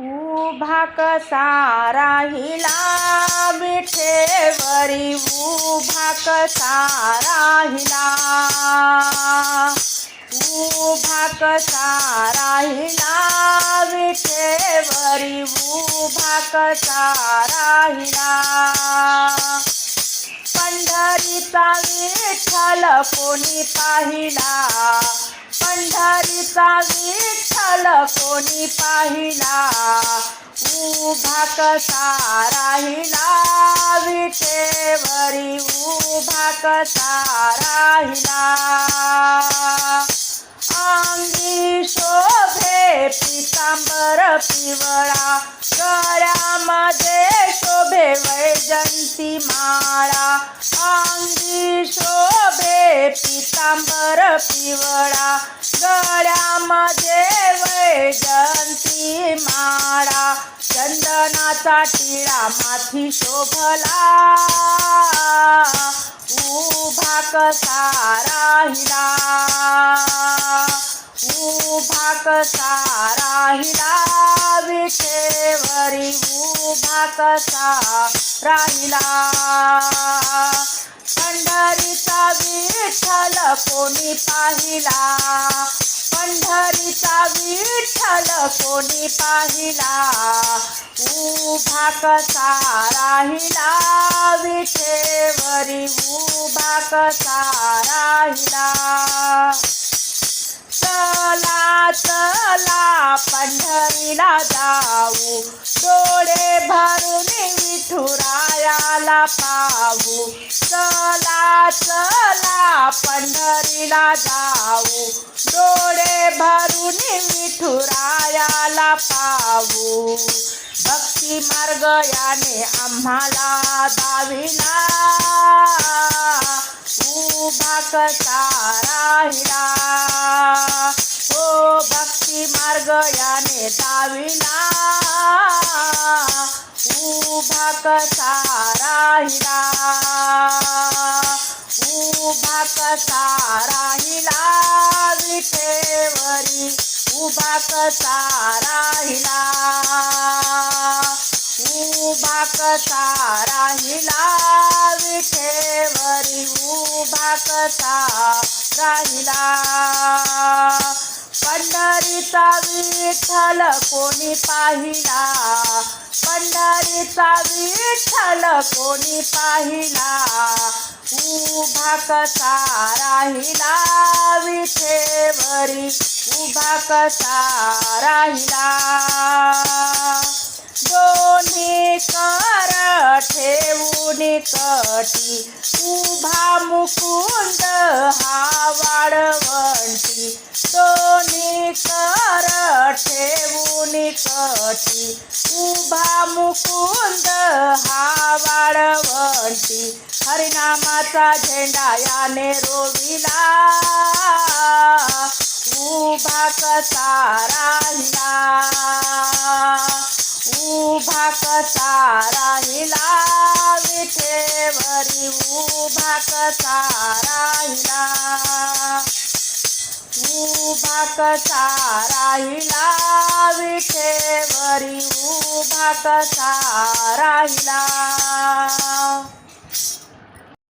उभा कसा राहिला विठेवरी उभा कसा राहिला उभा कसा राहिला विठेवरी उभा कसा राहिला पंढरीचा विठ्ठल कोणी पाहिला? पंढरीचा विठ्ठल कोणी पाहिला? उभा कसा राहिला? विठेवरी उभा कसा राहिला? अंगी शोभे पितांबर पिवळा गळ्यामध्ये शोभे वैजंती माळा. अंगी शोभे पितांबर पिवळा गळ्यामध्ये वैजंती माळा चंदनाचा टिळा माथी शोभला. उभा कसा राहिला उभा कसा राहिला विठेवरी उभा कसा राहिला पंढरीचा विठ्ठल कोणी पाहिला? पंढरीचा विठ्ठल कोणी पाहिला? उभा कसा राहिला विठेवरी? उभा कसा राहिला? चला चला पंढरीला जाऊ. डोळे भरून विठुरायाला पाहू. चला चला पंढरीला जाऊ. डोळे भरून विठुरायाला पाहू. भक्ती मार्ग याने आम्हाला दाविला. उभा कसा राहिला? हो भक्ती मार्ग याने दाविला. कसा राहिला उभा कसा राहिला विठेवरी. उभा कसा राहिला उभा कसा राहिला विठेवरी. उभा कसा राहिला पंढरीचा विठ्ठल कोणी पाहिला? पंढरीचा विठ्ठल कोणी पाहिला? उभा कसा राहिला विठेवरी? उभा कसा राहिला? दोन्ही कर ठेवून कटी उभा मुकुंद हा वाळवंटी. दोन्ही कर ठेव निकटी उभा मुकुंद हा वाळवंटी. हरिनामाचा झेंडा याने रोविला. उभा कसा राहिला? उभा कसा राहिला? विठेवरी उभा कसा राहिला? कसा राहिला विठेवरी उभा कसा राहिला?